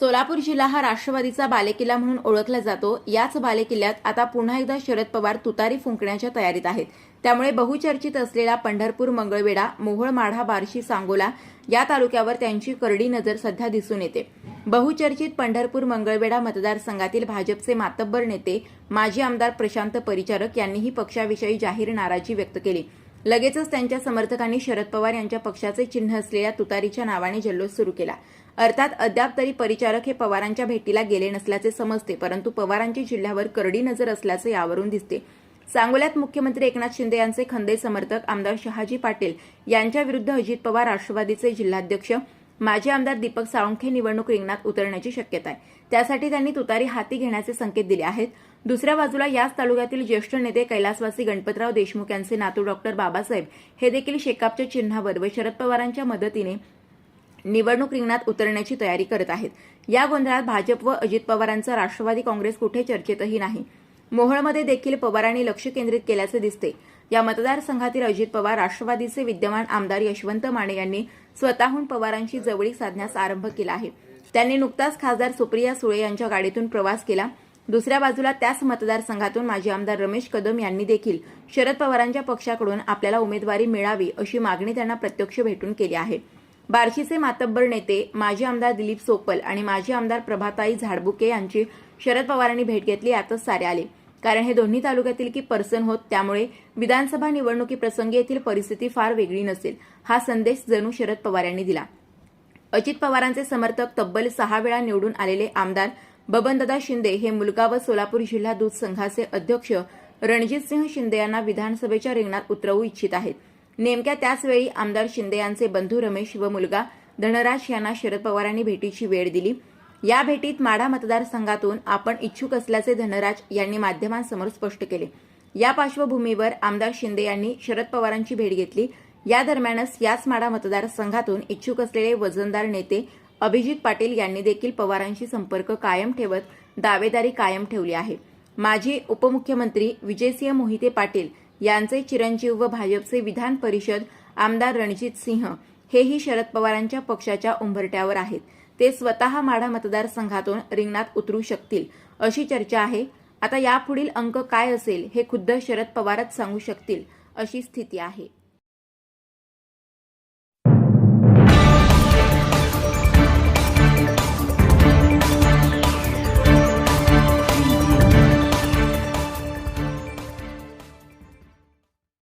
सोलापूर जिल्हा हा राष्ट्रवादीचा बालेकिल्ला म्हणून ओळखला जातो. याच बालेकिल्ल्यात आता पुन्हा एकदा शरद पवार तुतारी फुंकण्याच्या तयारीत आहेत. त्यामुळे बहुचर्चित असलेला पंढरपूर मंगळवेढा मोहोळ माढा बार्शी सांगोला या तालुक्यावर त्यांची करडी नजर सध्या दिसून येते. बहुचर्चित पंढरपूर मंगळवेढा मतदारसंघातील भाजपचे मातब्बर नेते माजी आमदार प्रशांत परिचारक यांनीही पक्षाविषयी जाहीर नाराजी व्यक्त केली. लगेचच त्यांच्या समर्थकांनी शरद पवार यांच्या पक्षाचे चिन्ह असलेल्या तुतारीच्या नावाने जल्लोष सुरू केला. अर्थात अद्याप तरी परिचारक हे पवारांच्या भेटीला गेले नसल्याचे समजते परंतु पवारांची जिल्ह्यावर करडी नजर असल्याचे यावरून दिसते. सांगोल्यात मुख्यमंत्री एकनाथ शिंदे यांचे खंदे समर्थक आमदार शहाजी पाटील यांच्या विरुद्ध अजित पवार राष्ट्रवादीचे जिल्हाध्यक्ष माजी आमदार दीपक साळुंखे निवडणूक रिंगणात उतरण्याची शक्यता आहे. त्यासाठी त्यांनी तुतारी हाती घेण्याचे संकेत दिले आहेत. दुसऱ्या बाजूला याच तालुक्यातील ज्येष्ठ नेते कैलासवासी गणपतराव देशमुख यांचे नातू डॉक्टर बाबासाहेब हे देखील शेकापच्या चिन्हावर व शरद पवारांच्या मदतीने निवडणूक रिंगणात उतरण्याची तयारी करत आहेत. या गोंधळात भाजप व अजित पवारांचा राष्ट्रवादी काँग्रेस कुठे चर्चेतही नाही. मोहोळमध्ये देखील पवारांनी लक्ष केंद्रित केल्याचे दिसते. या मतदारसंघातील अजित पवार राष्ट्रवादीचे विद्यमान आमदार यशवंत माने यांनी स्वतःहून पवारांशी जवळीक साधण्यास आरंभ केला आहे. त्यांनी नुकताच खासदार सुप्रिया सुळे यांच्या गाडीतून प्रवास केला. दुसऱ्या बाजूला त्याच मतदारसंघातून माजी आमदार रमेश कदम यांनी देखील शरद पवारांच्या पक्षाकडून आपल्याला उमेदवारी मिळावी अशी मागणी त्यांना प्रत्यक्ष भेटून केली आहे. बार्शीचे मातब्बर नेते माजी आमदार दिलीप सोपल आणि माजी आमदार प्रभाताई झाडबुके यांची शरद पवारांनी भेट घेतली यातच सारे आले. कारण हे दोन्ही तालुक्यातील की पर्सन होत त्यामुळे विधानसभा निवडणुकीप्रसंगी येथील परिस्थिती फार वेगळी नसेल हा संदेश जणू शरद पवार यांनी दिला. अजित पवारांचे समर्थक तब्बल सहा वेळा निवडून आलेले आमदार बबनदादा शिंदे हे मुलगा व सोलापूर जिल्हा दूध संघाचे अध्यक्ष रणजितसिंह शिंदे यांना विधानसभेच्या रिंगणात उतरवू इच्छित आहेत. नेमक्या त्याचवेळी आमदार शिंदे यांचे बंधू रमेश व मुलगा धनराज यांना शरद पवारांनी भेटीची वेळ दिली. या भेटीत माढा मतदारसंघातून आपण इच्छुक असल्याचे धनराज यांनी माध्यमांसमोर स्पष्ट केले. या पार्श्वभूमीवर आमदार शिंदे यांनी शरद पवारांची भेट घेतली. या दरम्यानच याच माढा मतदारसंघातून इच्छुक असलेले वजनदार नेते अभिजित पाटील यांनी देखील पवारांशी संपर्क कायम ठेवत दावेदारी कायम ठेवली आहे. माजी उपमुख्यमंत्री विजयसिंह मोहिते पाटील यांचे चिरंजीव व भाजपचे विधान परिषद आमदार रणजित सिंह हेही शरद पवारांच्या पक्षाच्या उंबरट्यावर आहेत. ते स्वतः माढा मतदारसंघातून रिंगणात उतरू शकतील अशी चर्चा आहे. आता यापुढील अंक काय असेल हे खुद्द शरद पवारच सांगू शकतील अशी स्थिती आहे.